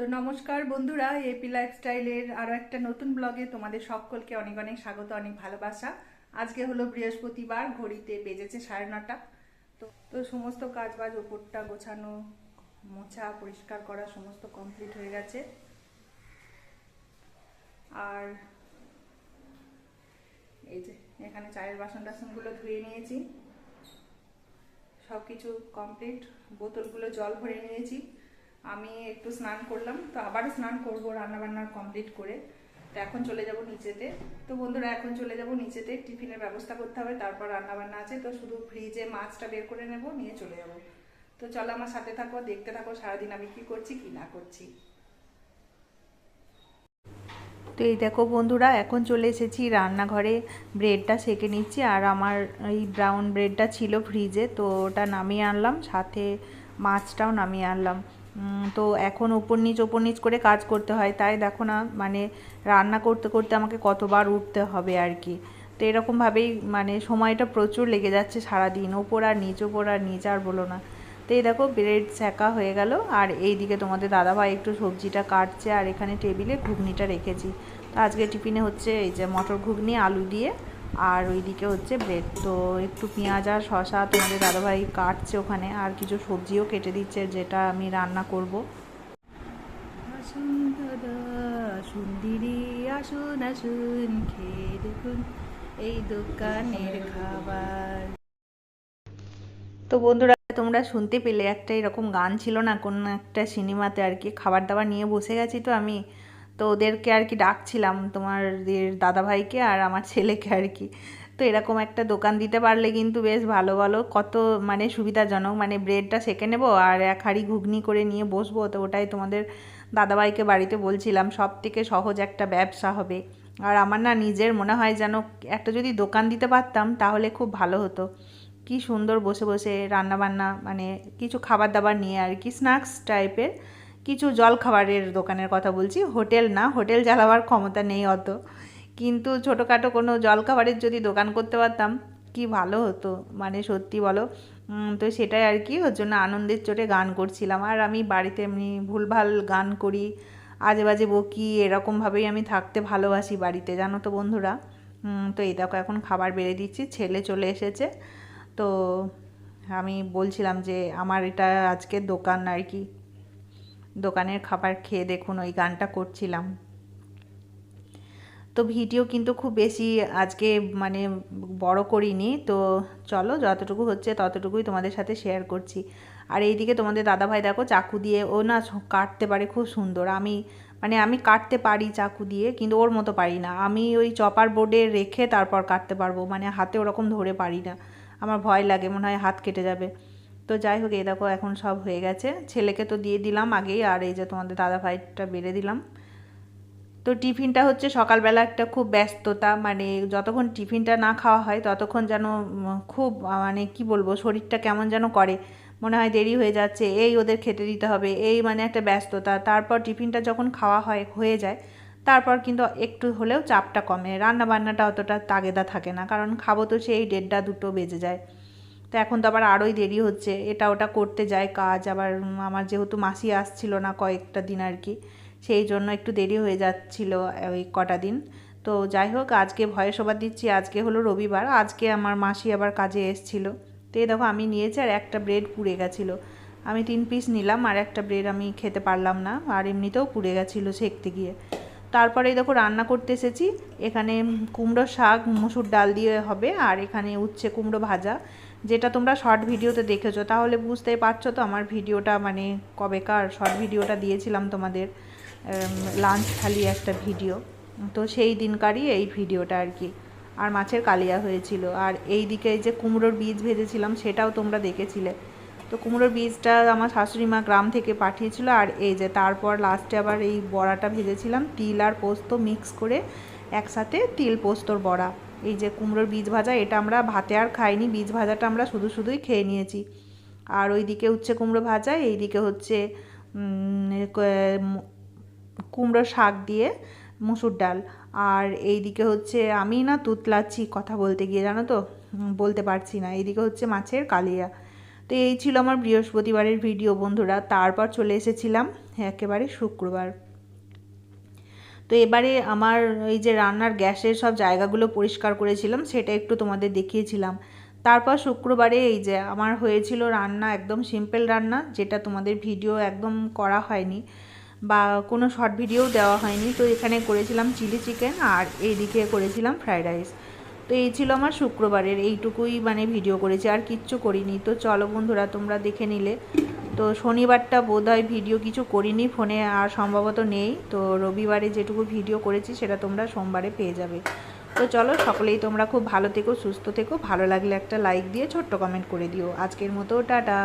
তো নমস্কার বন্ধুরা এপি লাইফস্টাইলের আরও একটা নতুন ব্লগে তোমাদের সকলকে অনেক অনেক স্বাগত, অনেক ভালোবাসা। আজকে হলো বৃহস্পতিবার, ঘড়িতে বেজেছে সাড়ে নটা। তো তো সমস্ত কাজ বাজ ওপরটা গোছানো, মোছা, পরিষ্কার করা সমস্ত কমপ্লিট হয়ে গেছে। আর এই যে, এখানে চায়ের বাসন টাসনগুলো ধুয়ে নিয়েছি। সব কিছু কমপ্লিট বোতলগুলো জল ভরে নিয়েছি। আমি একটু স্নান করলাম, তো আবারও স্নান করব রান্নাবান্না কমপ্লিট করে। তো এখন চলে যাব নিচেতে। তো বন্ধুরা, এখন চলে যাব নিচেতে। টিফিনের ব্যবস্থা করতে হবে, তারপর রান্নাবান্না আছে। তো শুধু ফ্রিজে মাছটা বের করে নেব, নিয়ে চলে যাব। তো চলো আমার সাথে থাকো, দেখতে থাকো সারাদিন আমি কি করছি, কি না করছি। তো এই দেখো বন্ধুরা, এখন চলে এসেছি রান্নাঘরে। ব্রেডটা সেকে নিচ্ছি, আর আমার এই ব্রাউন ব্রেডটা ছিল ফ্রিজে তো ওটা নামিয়ে আনলাম। সাথে মাছটাও নামিয়ে আনলাম। তো এখন ওপর নিচ ওপর নিচ করে কাজ করতে হয়। তাই দেখো না মানে রান্না করতে করতে আমাকে কতবার উঠতে হবে আর কি। তো এরকমভাবেই মানে সময়টা প্রচুর লেগে যাচ্ছে সারাদিন। ওপর আর নিচ, ওপর আর নিচ আর বলো না। তো এই দেখো ব্রেড সেকা হয়ে গেল। আর এই দিকে তোমাদের দাদাভাই একটু সবজিটা কাটছে আর এখানে টেবিলে ঘুগনিটা রেখেছি। তো আজকে টিফিনে হচ্ছে এই যে মটর ঘুগনি, আলু দিয়ে আর ওইদিকে হচ্ছে ব্রেড তো একটু পেঁয়াজ আর শশা তোমাদের দাদাভাই কাটছে ওখানে আর কিছু সবজিও কেটে দিচ্ছে যেটা আমি রান্না করব। আসুন আসুন খেয়ে দেখুন এই দোকানের খাবার। তো বন্ধুরা তোমরা শুনতে পেলে একটা এরকম গান ছিল না কোন একটা সিনেমাতে আর কি খাবার দাবার নিয়ে বসে গেছি তো আমি। তো ওদেরকে আর কি ডাকছিলাম তোমার দাদাভাইকে আর আমার ছেলেকে আর কি। তো এরকম একটা দোকান দিতে পারলে কিন্তু বেশ ভালো ভালো কত মানে সুবিধাজনক। মানে ব্রেডটা সেকে নেব আর এক হাঁড়ি ঘুগনি করে নিয়ে বসবো। তো ওটাই তোমাদের দাদাভাইকে বাড়িতে বলছিলাম, সব থেকে সহজ একটা ব্যবসা হবে। আর আমার না নিজের মনে হয় যেন একটা যদি দোকান দিতে পারতাম তাহলে খুব ভালো হতো। কি সুন্দর বসে বসে রান্না বান্না মানে কিছু খাবার দাবার নিয়ে আর কি স্ন্যাক্স টাইপের কিছু জল খাবারের দোকানের কথা বলছি। হোটেল না, হোটেল চালাবার ক্ষমতা নেই অত। কিন্তু ছোটোখাটো কোনো জল খাবারের যদি দোকান করতে পারতাম, কি ভালো হতো? মানে সত্যি বলো। তো সেটাই আর কি, ওর জন্য আনন্দের চোটে গান করছিলাম। আর আমি বাড়িতে এমনি ভুলভাল গান করি আজে বাজে বকি, এরকমভাবেই আমি থাকতে ভালোবাসি বাড়িতে, জানো তো বন্ধুরা। তো এই দেখো এখন খাবার বেড়ে দিচ্ছি, ছেলে চলে এসেছে। তো আমি বলছিলাম যে আমার এটা আজকের দোকান আর কি। দোকানের খাবার খেয়ে দেখুন, ওই গানটা করছিলাম। তো ভিডিও কিন্তু খুব বেশি আজকে মানে বড় করিনি, তো চলো যতটুকু হচ্ছে ততটুকুই তোমাদের সাথে শেয়ার করছি। আর এইদিকে তোমাদের দাদাভাই দেখো চাকু দিয়ে, ও না কাটতে পারে খুব সুন্দর। আমি মানে আমি কাটতে পারি চাকু দিয়ে, কিন্তু ওর মতো পারি না। আমি ওই চপার বোর্ডে রেখে তারপর কাটতে পারব মানে হাতে ওরকম ধরে পারি না। আমার ভয় লাগে, মনে হয় হাত কেটে যাবে। তো যাই হোক, এই দেখো এখন সব হয়ে গেছে। ছেলেকে তো দিয়ে দিলাম আগেই, আর এই যে তোমাদের দাদা ভাইটা বেড়ে দিলাম। তো টিফিনটা হচ্ছে সকালবেলা একটা খুব ব্যস্ততা মানে যতক্ষণ টিফিনটা না খাওয়া হয়, ততক্ষণ যেন খুব মানে কি বলব, শরীরটা কেমন যেন করে। মনে হয় দেরি হয়ে যাচ্ছে, এই ওদের খেতে দিতে হবে, এই মানে একটা ব্যস্ততা। তারপর টিফিনটা যখন খাওয়া হয়, হয়ে যায়, তারপর কিন্তু একটু হলেও চাপটা কমে। রান্না বান্নাটা অতটা তাগেদা থাকে না, কারণ খাব তো সেই দেড়টা দুটো বেজে যায়। তো এখন তো আবার আরোই দেরি হচ্ছে। এটা ওটা করতে যায় কাজ। আবার আমার যেহেতু মাসি আসছিল না কয়েকটা দিন আর কি, সেই জন্য একটু দেরি হয়ে যাচ্ছিল ওই কটা দিন। তো যাই হোক, আজকে ভয়ে সবার দিচ্ছি, আজকে হলো রবিবার। আজকে আমার মাসি আবার কাজে এসছিল। তো এই দেখো, আমি নিয়েছি আর একটা ব্রেড পুড়ে গেছিল। আমি তিন পিস নিলাম আর একটা ব্রেড আমি খেতে পারলাম না, আর এমনিতেও পুড়ে গেছিল সেঁকতে গিয়ে। তারপরে দেখো, রান্না করতে এসেছি। এখানে কুমড়ো শাক, মুসুর ডাল দিয়ে হবে, আর এখানে উচ্ছে কুমড়ো ভাজা। যেটা তোমরা শর্ট ভিডিওতে দেখেছ, তাহলে বুঝতেই পারছ তো আমার ভিডিওটা মানে কবেকার শর্ট ভিডিওটা দিয়েছিলাম তোমাদের লাঞ্চ খালি একটা ভিডিও। তো সেই দিনকারই এই ভিডিওটা আর কি। আর মাছের কালিয়া হয়েছিল। আর এই দিকে যে কুমড়োর বীজ ভেজেছিলাম, সেটাও তোমরা দেখেছিলে। তো কুমড়োর বীজটা আমার শাশুড়ি মা গ্রাম থেকে পাঠিয়েছিল, আর এই যে তারপর লাস্টে আবার এই বড়াটা ভেজেছিলাম, তিল আর পোস্ত মিক্স করে একসাথে তিল পোস্তর বড়া। এই যে কুমড়োর বীজ ভাজা, এটা আমরা ভাতে আর খাইনি, বীজ ভাজাটা আমরা শুধু শুধুই খেয়ে নিয়েছি। আর ওইদিকে হচ্ছে কুমড়ো ভাজা, এইদিকে হচ্ছে কুমড়ো শাক দিয়ে মুসুর ডাল। আর এইদিকে হচ্ছে আমি না তুতলাচ্ছি কথা বলতে গিয়ে, জানো তো? বলতে পারছি না। এইদিকে হচ্ছে মাছের কালিয়া। তো এই ছিল আমার বৃহস্পতিবারের ভিডিও বন্ধুরা। তারপর চলে এসেছিলাম একেবারে শুক্রবার। তো এবারে আমার এই যে রান্নার গ্যাসের সব জায়গাগুলো পরিষ্কার করেছিলাম, সেটা একটু তোমাদের দেখিয়েছিলাম। তারপর শুক্রবারে এই যে আমার হয়েছিল রান্না, একদম সিম্পল রান্না, যেটা তোমাদের ভিডিও একদম করা হয়নি বা কোনো শর্ট ভিডিও দেওয়া হয়নি। তো এখানে করেছিলাম চিলি চিকেন আর এইদিকে করেছিলাম ফ্রায়েড রাইস তো এই ছিল আমার শুক্রবারের, এইটুকুই মানে ভিডিও করেছি, আর কিচ্ছু করিনি। তো চলো বন্ধুরা, তোমরা দেখে নিলে। তো শনিবারটা বোধহয় ভিডিও কিছু করিনি, ফোনে আর সম্ভবত নেই। তো রবিবারে যেটুকু ভিডিও করেছি, সেটা তোমরা সোমবারে পেয়ে যাবে। তো চলো, সকলেই তোমরা খুব ভালো থেকো, সুস্থ থেকো। ভালো লাগলে একটা লাইক দিয়ে ছোট্ট কমেন্ট করে দিও। আজকের মতো, টাটা।